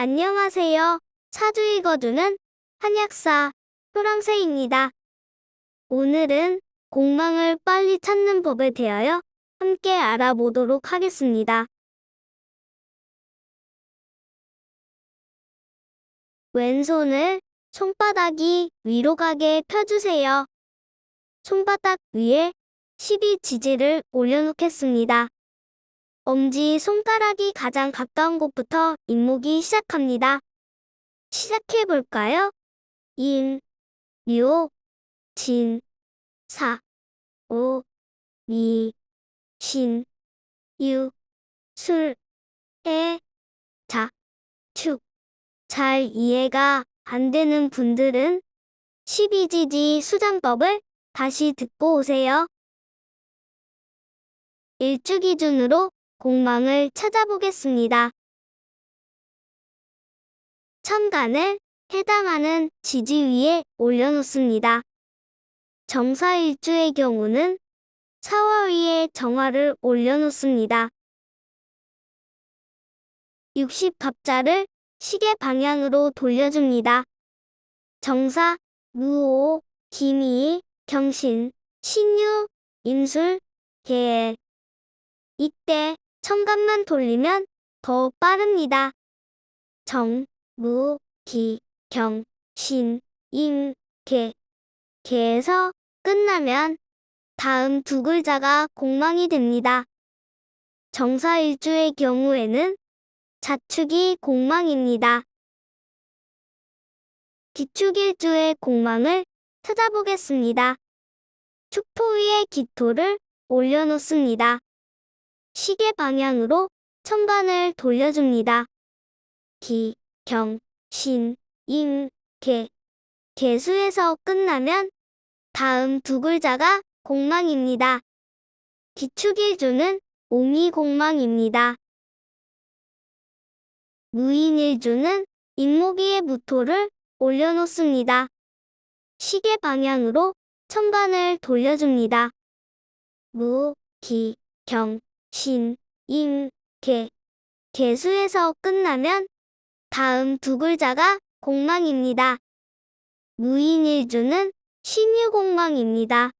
안녕하세요. 사주 읽어주는 한약사 효랑새입니다. 오늘은 공망을 빨리 찾는 법에 대하여 함께 알아보도록 하겠습니다. 왼손을 손바닥이 위로 가게 펴주세요. 손바닥 위에 12 지지를 올려놓겠습니다. 엄지 손가락이 가장 가까운 곳부터 인목이 시작합니다. 시작해 볼까요? 인, 묘, 진, 사, 오, 미, 신, 유, 술, 에, 자, 축. 잘 이해가 안 되는 분들은 12지지 수장법을 다시 듣고 오세요. 일주 기준으로 공망을 찾아보겠습니다. 천간을 해당하는 지지 위에 올려놓습니다. 정사일주의 경우는 사화 위에 정화를 올려놓습니다. 60갑자를 시계 방향으로 돌려줍니다. 정사, 무오, 기미, 경신, 신유, 임술, 계엘. 이때 천간만 돌리면 더 빠릅니다. 정, 무, 기, 경, 신, 임, 개. 개에서 끝나면 다음 두 글자가 공망이 됩니다. 정사일주의 경우에는 자축이 공망입니다. 기축일주의 공망을 찾아보겠습니다. 축토 위에 기토를 올려놓습니다. 시계 방향으로 천간을 돌려줍니다. 기, 경, 신, 임, 개. 개수에서 끝나면 다음 두 글자가 공망입니다. 기축일주는 옹이공망입니다. 무인일주는 인모기의 무토를 올려놓습니다. 시계 방향으로 천간을 돌려줍니다. 무, 기, 경, 신, 임, 개. 개수에서 끝나면 다음 두 글자가 공망입니다. 무인일주는 신유공망입니다.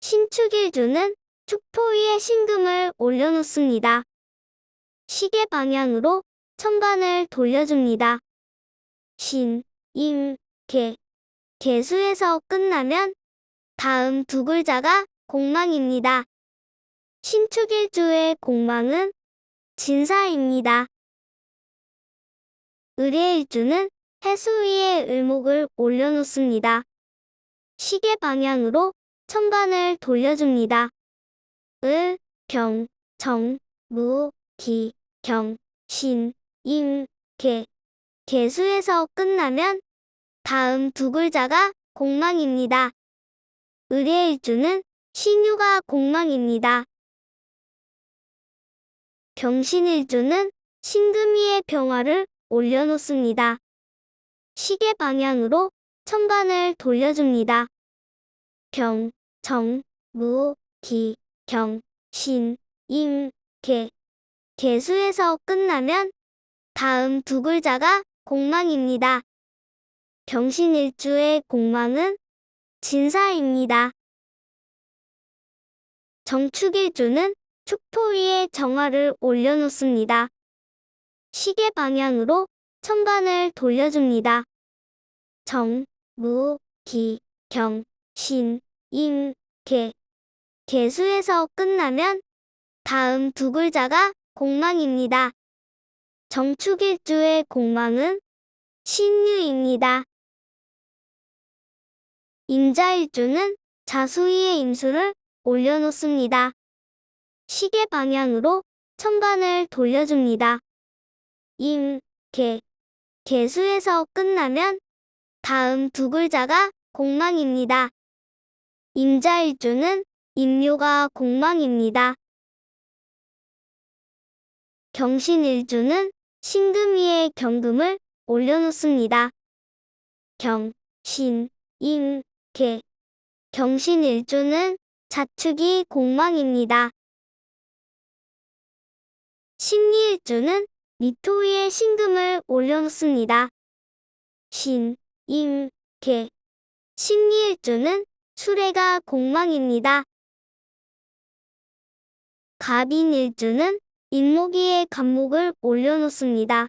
신축일주는 축토 위에 신금을 올려놓습니다. 시계 방향으로 천간을 돌려줍니다. 신, 임, 개. 개수에서 끝나면 다음 두 글자가 공망입니다. 신축일주의 공망은 진사입니다. 의례일주는 해수 위에 을목을 올려놓습니다. 시계 방향으로 천간을 돌려줍니다. 을, 경, 정, 무, 기, 경, 신, 임, 개. 개수에서 끝나면 다음 두 글자가 공망입니다. 의례일주는 신유가 공망입니다. 경신일주는 신금이의 병화를 올려놓습니다. 시계 방향으로 천간을 돌려줍니다. 경, 정, 무, 기, 경, 신, 임, 개. 개수에서 끝나면 다음 두 글자가 공망입니다. 경신일주의 공망은 진사입니다. 정축일주는 축토 위에 정화를 올려놓습니다. 시계 방향으로 천간을 돌려줍니다. 정, 무, 기, 경, 신, 임, 개. 개수에서 끝나면 다음 두 글자가 공망입니다. 정축일주의 공망은 신유입니다. 임자일주는 자수 위에 임수를 올려놓습니다. 시계 방향으로 천간을 돌려줍니다. 임, 개. 개수에서 끝나면 다음 두 글자가 공망입니다. 임자일주는 임묘가 공망입니다. 경신일주는 신금 위에 경금을 올려놓습니다. 경, 신, 임, 개. 경신일주는 자축이 공망입니다. 신리일주는 미토 위에 신금을 올려놓습니다. 신, 임, 개. 신리일주는 수레가 공망입니다. 갑인일주는 인목위에 간목을 올려놓습니다.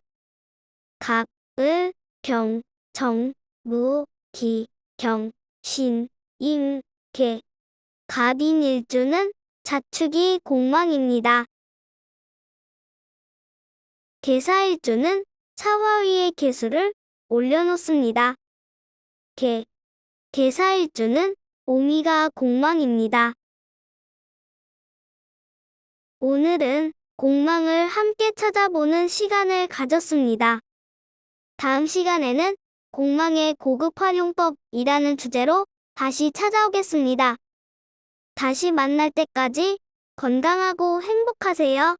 갑, 을, 병, 정, 무, 기, 경, 신, 임, 개. 갑인일주는 자축이 공망입니다. 개사일주는 사화 위에 개수를 올려놓습니다. 개. 개사일주는 오미가 공망입니다. 오늘은 공망을 함께 찾아보는 시간을 가졌습니다. 다음 시간에는 공망의 고급 활용법이라는 주제로 다시 찾아오겠습니다. 다시 만날 때까지 건강하고 행복하세요.